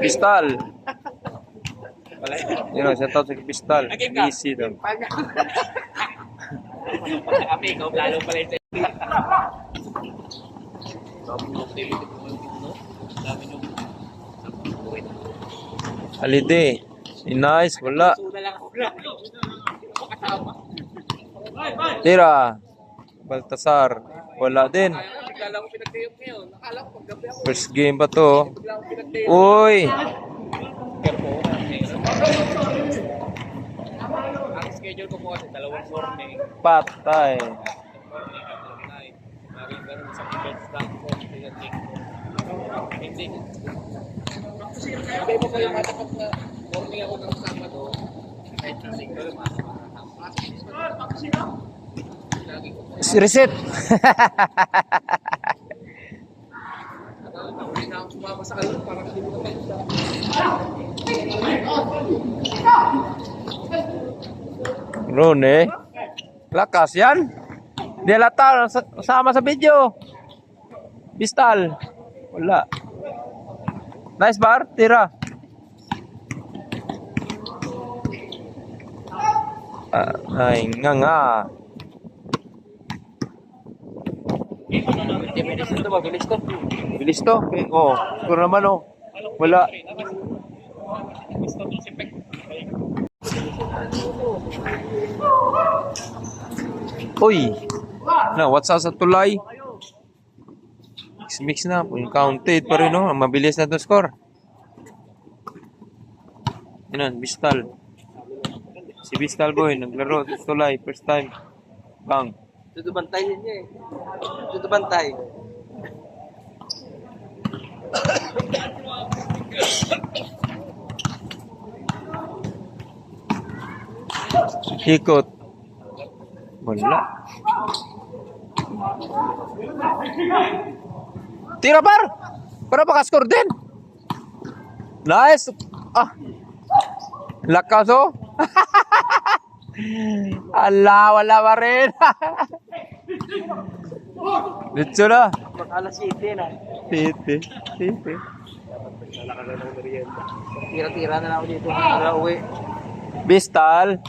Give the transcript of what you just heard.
Pistal. Yun o, shout out sa Pistal. Easy daw. Kami, ikaw lalo pala ito. Halide. Nice, wala. Tira. Baltasar. Wala din. Bigla lang ako pinagtiyok ngayon. Nakala ko paggabi ako. First game pa to. Bigla ako pinagtiyok. Uy! Ang schedule ko po kasi dalawang morning. Patay. Morning at night. Sa events lang po. Pinagtiyok ko. Hindi. Sabi mo kayo matapat na morning ako ng Sabado. Kahit na ko. Reset. na sumama sa kalong parang hindi mo naman siya. Ron eh. Lakas yan. Di lata. sa- Sama sa video. Pistal. Wala. Nice bar. Tira. Ah, ay, nga nga. Bilis ito ba? Bilis to. Bilis to. Okay. Oh, score naman oh. Wala. Uy. Na, what's up sa tulay? Mix mix na. Counted pa rin no. Mabilis na to score. Yan, Bistal. Si Bistal boy, naglaro sa tulay. First time. Bang. Ito bantay niya eh. Ito bantay. Ikot. Wala. Tira par! Para makascore din. Nice. Ah. Lakas oh. Ala, wala pa rin. Dito na. Mag-alas 7 na. Titi. Titi. Tira-tira na lang ako dito. Para uwi. Bistal.